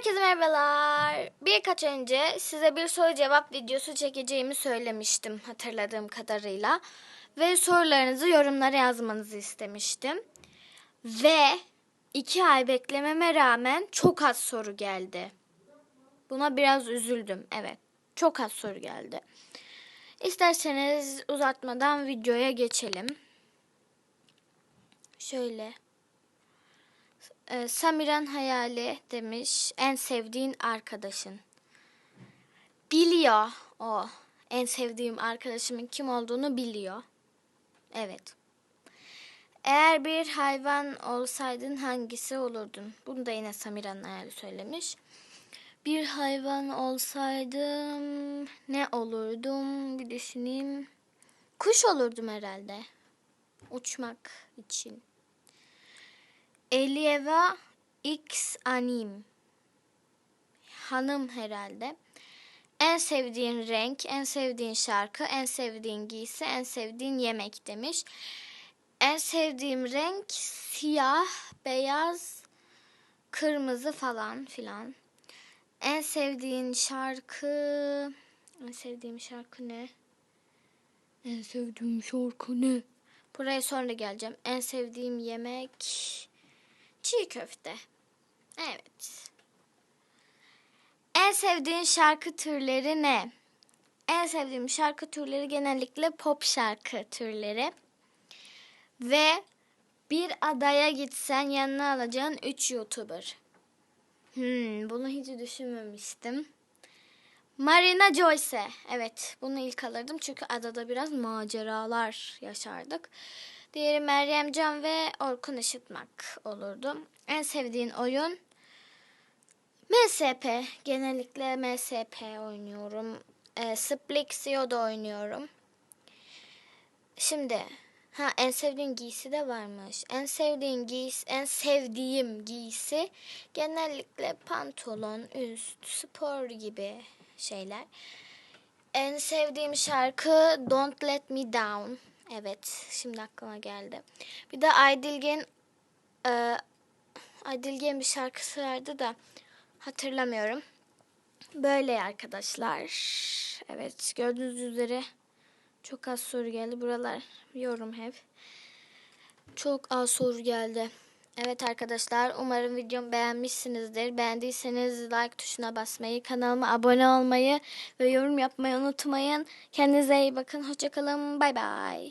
Herkese merhabalar. Birkaç önce size bir soru cevap videosu çekeceğimi söylemiştim hatırladığım kadarıyla. Ve sorularınızı yorumlara yazmanızı istemiştim. Ve iki ay beklememe rağmen çok az soru geldi. Buna biraz üzüldüm. Evet. Çok az soru geldi. İsterseniz uzatmadan videoya geçelim. Şöyle. Ee, Samiran Hayali demiş en sevdiğin arkadaşın. Biliyor o. En sevdiğim arkadaşımın kim olduğunu biliyor. Evet. Eğer bir hayvan olsaydın hangisi olurdun? Bunu da yine Samiran Hayali söylemiş. Bir hayvan olsaydım ne olurdum? Bir düşüneyim. Kuş olurdum herhalde. Uçmak için. Elieva X Anim. Hanım herhalde. En sevdiğin renk, en sevdiğin şarkı, en sevdiğin giysi, en sevdiğin yemek demiş. En sevdiğim renk siyah, beyaz, kırmızı falan filan. En sevdiğin şarkı... En sevdiğim şarkı ne? En sevdiğim şarkı ne? Buraya sonra geleceğim. En sevdiğim yemek... Çiğ köfte. Evet. En sevdiğin şarkı türleri ne? En sevdiğim şarkı türleri genellikle pop şarkı türleri. Ve bir adaya gitsen yanına alacağın 3 YouTuber. Hmm, bunu hiç düşünmemiştim. Marina Joyce. Evet, bunu ilk alırdım çünkü adada biraz maceralar yaşardık. Diğeri Meryem Can ve Orkun Işıtmak olurdu. En sevdiğin oyun MSP. Genellikle MSP oynuyorum. E, Splixio'da oynuyorum. Şimdi ha en sevdiğin giysi de varmış. En sevdiğin giysi, en sevdiğim giysi genellikle pantolon, üst, spor gibi şeyler. En sevdiğim şarkı Don't Let Me Down. Evet, şimdi aklıma geldi. Bir de Aydilgen e, Aydilgen bir şarkısı vardı da hatırlamıyorum. Böyle arkadaşlar. Evet, gördüğünüz üzere çok az soru geldi. Buralar yorum hep. Çok az soru geldi. Evet arkadaşlar umarım videomu beğenmişsinizdir. Beğendiyseniz like tuşuna basmayı, kanalıma abone olmayı ve yorum yapmayı unutmayın. Kendinize iyi bakın. Hoşçakalın. Bay bay.